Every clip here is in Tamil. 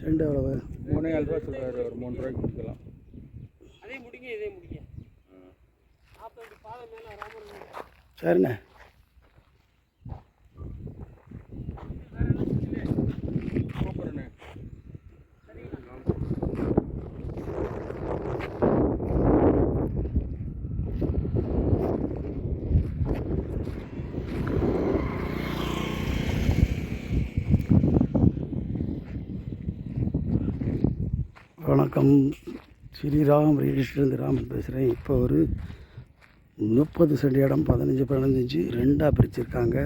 செண்டு எவ்வளவு மூணே ஏழு ரூபா சொல்கிறாரு ஒரு மூணு ரூபாய்க்கு முடிக்கலாம் அதே முடிங்க இதே முடிங்க. சரிண்ணே. வணக்கம். ஸ்ரீராம் ரியலிஸ்ட்லேருந்து ராமன் பேசுகிறேன் இப்போ ஒரு முப்பது சென்ட் இடம் பதினஞ்சு பதினஞ்சு ரெண்டாக பிரிச்சிருக்காங்க.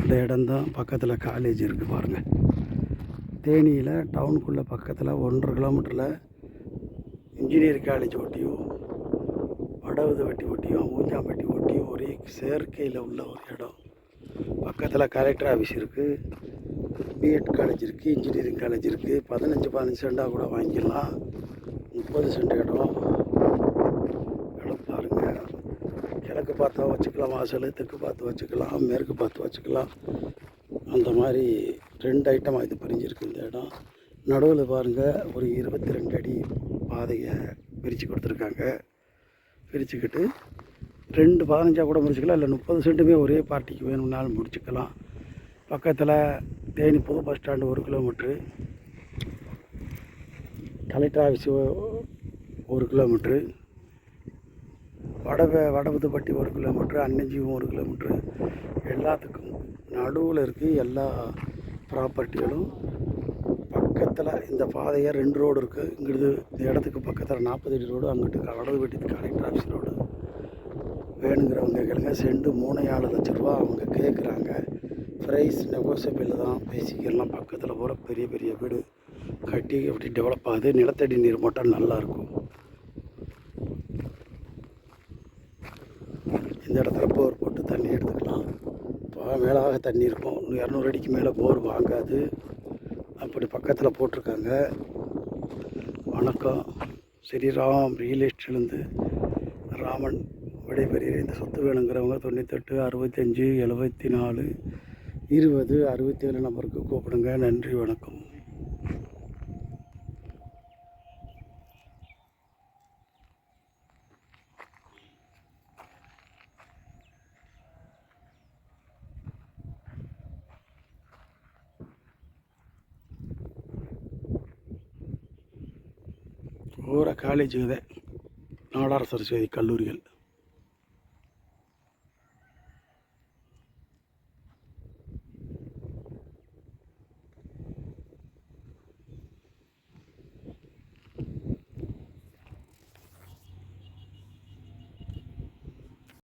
இந்த இடம்தான் பக்கத்தில் காலேஜ் இருக்குது பாருங்கள் தேனியில் டவுனுக்குள்ளே பக்கத்தில் ஒன்றரை கிலோமீட்டரில் இன்ஜினியரிங் காலேஜ் ஒட்டியும் வடவுது வெட்டி ஒட்டியும் ஊஞ்சாம்பட்டி ஒட்டியும் ஒரே செயற்கையில் உள்ள ஒரு இடம். பக்கத்தில் கலெக்டர் ஆஃபீஸ் இருக்குது பிஎட் காலேஜ் இருக்குது இன்ஜினியரிங் காலேஜ் இருக்குது பதினஞ்சு பதினஞ்சு சென்டாக கூட வாங்கிக்கலாம் முப்பது சென்ட் இடம். இடம் பாருங்கள் கிழக்கு பார்த்தா வச்சுக்கலாம் வாசல். தெற்கு பார்த்து வச்சுக்கலாம் மேற்கு பார்த்து வச்சுக்கலாம். அந்த மாதிரி ரெண்டு ஐட்டமாக இது பிரிஞ்சிருக்கு இந்த இடம். நடுவில் பாருங்கள் ஒரு இருபத்தி ரெண்டு அடி பாதையை பிரித்து கொடுத்துருக்காங்க. பிரிச்சுக்கிட்டு ரெண்டு பதினஞ்சாக கூட முடிச்சுக்கலாம் இல்லை முப்பது சென்ட்டுமே ஒரே பார்ட்டிக்கு வேணும்னாலும் முடிச்சுக்கலாம். பக்கத்தில் தேனி புது பஸ் ஸ்டாண்டு ஒரு கிலோமீட்ரு. கலெக்டர் ஆஃபீஸ் ஒரு கிலோமீட்ரு. வட வடபுதுப்பட்டி ஒரு கிலோமீட்ரு அன்னஞ்சியும் ஒரு கிலோமீட்ரு. எல்லாத்துக்கும் நடுவில் இருக்குது எல்லா ப்ராப்பர்ட்டிகளும். பக்கத்தில் இந்த பாதையாக ரெண்டு ரோடு இருக்குது இங்கிருந்து இந்த இடத்துக்கு பக்கத்தில் நாற்பது அடி ரோடு அங்கிட்டு வடதுப்பட்டி கலெக்டர் ஆஃபீஸ் ரோடு. வேணுங்கிறவங்க கேளுங்க. செண்டு மூணு ஏழு லட்ச ரூபா அவங்க கேட்குறாங்க ப்ரைஸ் நெகோசியபிள் தான். பேசிக்கலாம் பக்கத்தில் போகிற பெரிய பெரிய வீடு. கட்டி எப்படி டெவலப் ஆகுது. நிலத்தடி நீர் மட்டம் நல்லாயிருக்கும் இந்த இடத்துல போர் போட்டு தண்ணி எடுத்துக்கலாம். இப்போ மேலாக தண்ணி இருக்கும். இரநூறு அடிக்கு மேலே போர் வாங்காது. அப்படி பக்கத்தில் போட்டிருக்காங்க. வணக்கம். ஸ்ரீராம் ரியல் எஸ்டேட்லேருந்து ராமன். விடைபெறுகிறேன். இந்த சொத்து வேணுங்கிறவங்க தொண்ணூத்தெட்டு அறுபத்தஞ்சு எழுபத்தி நாலு இருபது அறுபத்தேழு நம்பருக்கு கூப்பிடுங்க. நன்றி வணக்கம். பூரா காலேஜுங்க தான் நாடார் சரஸ்வதி கல்லூரிகள்.